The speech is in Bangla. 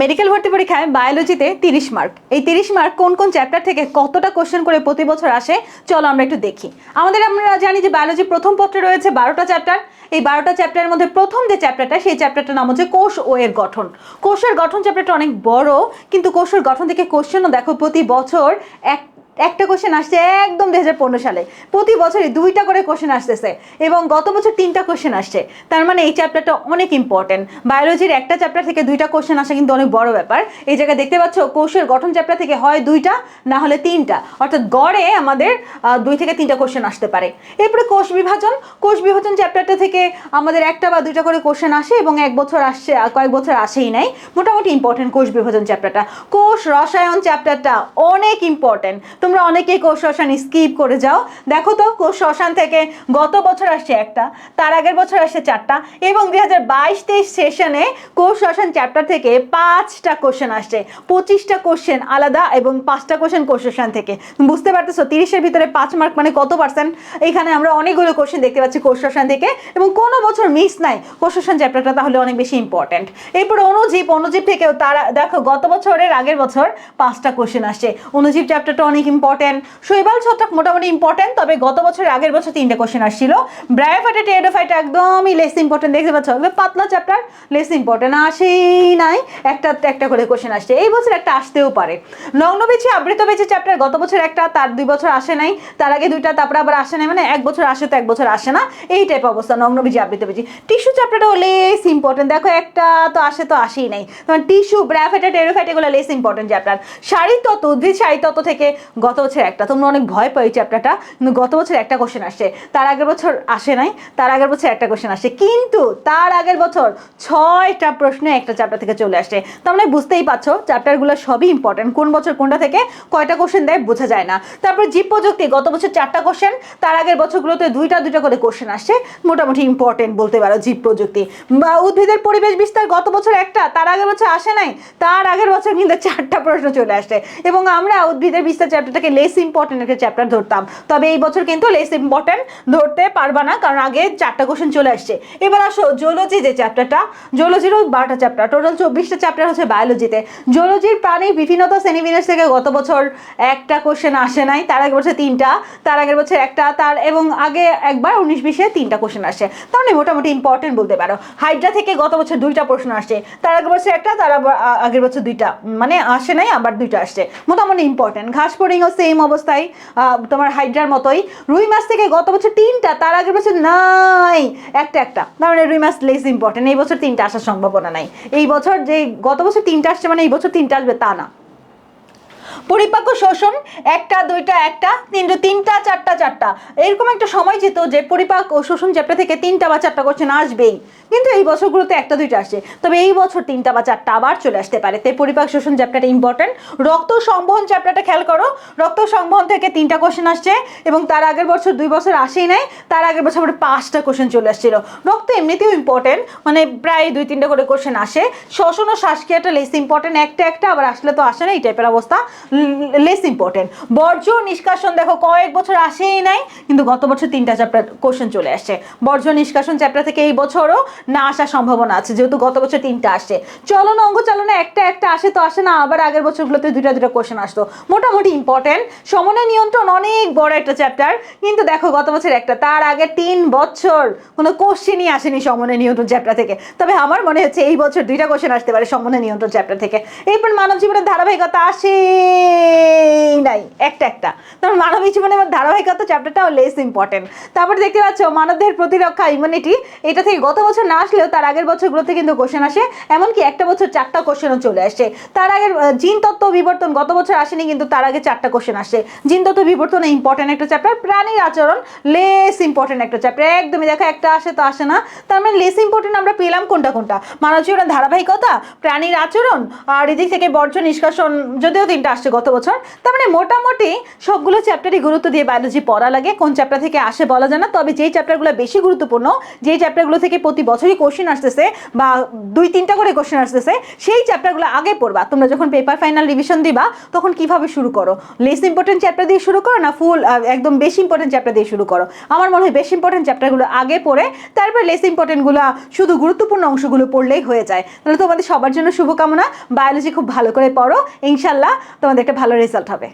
মেডিকেল ভর্তি পরীক্ষায় বায়োলজিতে তিরিশ মার্ক। এই তিরিশ মার্ক কোন কোন চ্যাপ্টার থেকে কতটা কোশ্চেন করে প্রতি বছর আসে, চলো আমরা একটু দেখি। আমাদের আমরা জানি যে বায়োলজি প্রথম পত্রে রয়েছে বারোটা চ্যাপ্টার। এই বারোটা চ্যাপ্টারের মধ্যে প্রথম যে চ্যাপ্টারটা, সেই চ্যাপ্টারটার নাম হচ্ছে কোষ ও এর গঠন। কোষের গঠন চ্যাপ্টারটা অনেক বড়, কিন্তু কোষের গঠন থেকে কোশ্চেনও দেখো প্রতি বছর এক একটা কোশ্চেন আসছে একদম দু হাজার পনেরো সালে। প্রতি বছরই দুইটা করে কোশ্চেন আসতেছে এবং গত বছর তিনটা কোশ্চেন আসছে। তার মানে এই চ্যাপ্টারটা অনেক ইম্পর্টেন্ট বায়োলজির একটা চ্যাপ্টার থেকে দুইটা কোশ্চেন আসা কিন্তু অনেক বড় ব্যাপার। এই জায়গায় দেখতে পাচ্ছ, কোষের গঠন চ্যাপ্টার থেকে হয় দুইটা, না হলে তিনটা। অর্থাৎ গড়ে আমাদের দুই থেকে তিনটা কোশ্চেন আসতে পারে। এরপরে কোষ বিভাজন। কোষ বিভাজন চ্যাপ্টারটা থেকে আমাদের একটা বা দুইটা করে কোশ্চেন আসে এবং এক বছর আসছে কয়েক বছর আসেই নাই। মোটামুটি ইম্পর্টেন্ট কোষ বিভাজন চ্যাপ্টারটা কোষ রসায়ন চ্যাপ্টারটা অনেক ইম্পর্টেন্ট তোমরা অনেকেই কোষ রসায়ন স্কিপ করে যাও। দেখো তো, কোষ রসায়ন থেকে গত বছর আসছে একটা, তার আগের বছর আসছে চারটা, এবং দুই হাজার বাইশ তেইশ সেশনে কোষ শ্মশান চ্যাপ্টার থেকে পাঁচটা কোশ্চেন আসছে। পঁচিশটা কোশ্চেন আলাদা এবং পাঁচটা কোশ্চেন কোষ রসায়ন থেকে। বুঝতে পারতেছো, তিরিশের ভিতরে পাঁচ মার্ক মানে কত পার্সেন্ট এখানে আমরা অনেকগুলো কোশ্চেন দেখতে পাচ্ছি কোষ রসায়ন থেকে, এবং কোনো বছর মিস নাই কোষ রসায়ন চ্যাপ্টারটা তাহলে অনেক বেশি ইম্পর্টেন্ট এরপর অনুজীব অনুজীব থেকেও তারা, দেখো গত বছরের আগের বছর পাঁচটা কোশ্চেন আসছে। অনুজীব চ্যাপ্টারটা অনেক ইম্পর্টেন্ট শৈবাল ছত্রাক মোটামুটি ইম্পর্টেন্ট তবে গত বছরের আগের বছর তিনটে কোশ্চেন আসছিল। ব্রায়োফাইটা টেডোফাইটা একদমই লেস ইম্পর্টেন্ট দেখতে পাচ্ছ, একদম পাতলা চ্যাপ্টার লেস ইম্পর্টেন্ট আসেই নাই, একটা একটা করে কোশ্চেন আসছে। এই বছর একটা আসতেও পারে। নগ্নবেছি আবৃত বেচি চ্যাপ্টার গত বছর একটা, তার দুই বছর আসে নাই। তার আগে দুইটা, তারপরে আবার আসে নাই। মানে এক বছর আসে তো এক বছর আসে না। এই টাইপ অবস্থা নগ্ন নগ্নবেজি আবৃত বেচি টিস্যু চ্যাপ্টারটাও লেস ইম্পর্টেন্ট দেখো, একটা তো আসে তো আসেই নাই। তোমার টিস্যু ব্রায়োফাইটা টেরোফাইট এগুলো লেস ইম্পর্টেন্ট চ্যাপ্টার শাড়ি শারীরতত্ত্ব উদ্ভিদ শারীরতত্ত্ব থেকে গত বছর একটা তোমরা অনেক ভয় পাই চ্যাপ্টারটা কিন্তু গত বছর একটা কোশ্চেন আসছে তার আগের বছর আসে নাই, তার আগের বছর একটা কোশ্চেন আসছে কিন্তু তার আগের বছর ছয়টা প্রশ্ন একটা চ্যাপ্টার থেকে চলে আসছে তার মানে বুঝতেই পারছ চ্যাপ্টারগুলো সবই ইম্পর্টেন্ট কোন বছর কোনটা থেকে কয়টা কোশ্চেন দেয় বোঝা যায় না। তারপর জীব প্রযুক্তি, গত বছর চারটা কোশ্চেন তার আগের বছরগুলোতে দুইটা দুইটা করে কোশ্চেন আসছে মোটামুটি ইম্পর্টেন্ট বলতে পারো জীব প্রযুক্তি। বা উদ্ভিদের পরিবেশ বিস্তার, গত বছর একটা, তার আগের বছর আসে নাই, তার আগের বছর কিন্তু চারটা প্রশ্ন চলে আসছে এবং আমরা উদ্ভিদের বিস্তার চ্যাপ্টারটাকে লেস ইম্পর্টেন্ট একটা চ্যাপ্টার ধরতাম। তবে এই বছর কিন্তু লেস ইম্পর্টেন্ট ধরতে পারবা না, কারণ আগে চারটা কোশ্চেন চলে আসছে। এবার আসো জুলজি যে চ্যাপ্টারটা জুলজিরও বারোটা চ্যাপ্টার টোটাল চব্বিশটা চ্যাপ্টার হচ্ছে বায়োলজিতে জুলজির প্রাণীর বিভিন্নতা শ্রেণীবিন্যাস থেকে গত বছর একটা কোশ্চেন আসে নাই, তার আগের বছর তিনটা, তার আগের বছর একটা, তার এবং আগে একবার উনিশ বিশে তিনটা কোশ্চেন আসে। তার মানে মোটামুটি ইম্পর্টেন্ট বলতে পারো। হাইড্রা থেকে গত বছর দুইটা প্রশ্ন আসছে তার আগের বছর একটা, তার আগের বছর দুইটা। মানে আসে নাই, আবার দুইটা আসছে। মোটামুটি ইম্পর্টেন্ট ঘাস ফড়িংও সেম অবস্থায় তোমার হাইড্রার মতোই। রুই মাছ থেকে গত বছর তিনটা, তার আগের বছর নাই। একটা একটা। তার মানে রুই মাছ লেস ইম্পর্টেন্ট এই বছর তিনটা আসার সম্ভাবনা নাই। এই বছর যে গত বছর তিনটা আসছে মানে এই বছর তিনটা আসবে তা না। পরিপাক্য শোষণ, একটা, দুইটা, একটা, তিনটা তিনটা, চারটা চারটা। এরকম একটা সময় যেত যে পরিপাক ও শোষণ চ্যাপ্টার থেকে তিনটা বা চারটা কোশ্চেন আসবেই। কিন্তু এই বছরগুলোতে একটা, দুইটা আসছে তবে এই বছর তিনটা বা চারটা আবার চলে আসতে পারে। তাই পরিপাক শোষণ চ্যাপ্টারটা ইম্পর্টেন্ট রক্ত সংবহন চ্যাপ্টারটা খেয়াল করো। রক্ত সংবহন থেকে তিনটা কোশ্চেন আসছে এবং তার আগের বছর দুই বছর আসেই নাই। তার আগের বছর আবার পাঁচটা কোশ্চেন চলে আসছিল। রক্ত এমনিতেও ইম্পর্টেন্ট মানে প্রায় দুই, তিনটা করে কোশ্চেন আসে। শ্বসন ও শ্বাসক্রিয়াটা লেস ইম্পর্টেন্ট একটা একটা আবার আসলে তো আসে না। এই টাইপের অবস্থা। লেস ইম্পর্টেন্ট বর্জ্য নিষ্কাশন দেখো, কয়েক বছর আসেই নাই, কিন্তু গত বছর তিনটা চ্যাপ্টার কোশ্চেন চলে আসছে। বর্জ্য নিষ্কাশন চ্যাপ্টার থেকে এই বছরও না আসার সম্ভাবনা আছে, যেহেতু গত বছর তিনটা আসছে। চলন, অঙ্গ চালনা একটা একটা আসে তো আসে না, আবার আগের বছরগুলোতে দুইটা দুইটা কোশ্চেন আসতো। মোটামুটি ইম্পর্টেন্ট সমন্বয় নিয়ন্ত্রণ অনেক বড় একটা চ্যাপ্টার কিন্তু দেখো গত বছর একটা, তার আগে তিন বছর কোনো কোশ্চেনই আসেনি সমন্বয় নিয়ন্ত্রণ চ্যাপ্টার থেকে। তবে আমার মনে হচ্ছে এই বছর দুইটা কোশ্চেন আসতে পারে সমন্বয় নিয়ন্ত্রণ চ্যাপ্টার থেকে। এরপর মানব জীবনের ধারাবাহিকতা আসে। নাই, একটা একটা। তারপর মানবিক জীবনের ধারাবাহিকতা চ্যাপ্টারটাও লেস ইম্পর্টেন্ট তারপর দেখতে পাচ্ছ, মানবদেহের প্রতিরক্ষা ইমিউনিটি এটা থেকে গত বছর না আসলেও তার আগের বছরগুলোতে কিন্তু কোশ্চেন আসে, এমনকি একটা বছর চারটা কোশ্চেনও চলে আসছে তার আগের জিন তত্ত্ব বিবর্তন গত বছর আসেনি, কিন্তু তার আগে চারটা কোশ্চেন আসছে জিন তত্ত্ব বিবর্তন ইম্পর্টেন্ট একটা চ্যাপ্টার প্রাণীর আচরণ লেস ইম্পর্টেন্ট একটা চ্যাপ্টার একদমই দেখো, একটা আসে তো আসে না। তার মানে লেস ইম্পর্টেন্ট আমরা পেলাম কোনটা কোনটা? মানব জীবনের ধারাবাহিকতা, প্রাণীর আচরণ, আর এদিক থেকে বর্জ্য নিষ্কাশন, যদিও তিনটা আসছে গত বছর। তার মানে মোটামুটি সবগুলো চ্যাপ্টারই গুরুত্ব দিয়ে বায়োলজি পড়া লাগে। কোন চ্যাপ্টার থেকে আসে বলা যায় না। তবে যেই চ্যাপ্টারগুলো বেশি গুরুত্বপূর্ণ, যেই চ্যাপ্টারগুলো থেকে প্রতি বছরই কোশ্চেন আসতেছে বা দুই, তিনটা করে কোশ্চেন আসতেছে, সেই চ্যাপ্টারগুলো আগে পড়বা। তোমরা যখন পেপার ফাইনাল রিভিশন দিবা, তখন কীভাবে শুরু করো? লেস ইম্পর্টেন্ট চ্যাপ্টার দিয়ে শুরু করো না ফুল একদম বেশি ইম্পর্টেন্ট চ্যাপ্টার দিয়ে শুরু করো? আমার মনে হয় বেশি ইম্পর্টেন্ট চ্যাপ্টারগুলো আগে পড়ে, তারপর লেস ইম্পর্টেন্টগুলো শুধু গুরুত্বপূর্ণ অংশগুলো পড়লেই হয়ে যায়। তাহলে তোমাদের সবার জন্য শুভকামনা। বায়োলজি খুব ভালো করে পড়ো। ইনশাল্লাহ তোমাদের একটা ভালো রেজাল্ট হবে।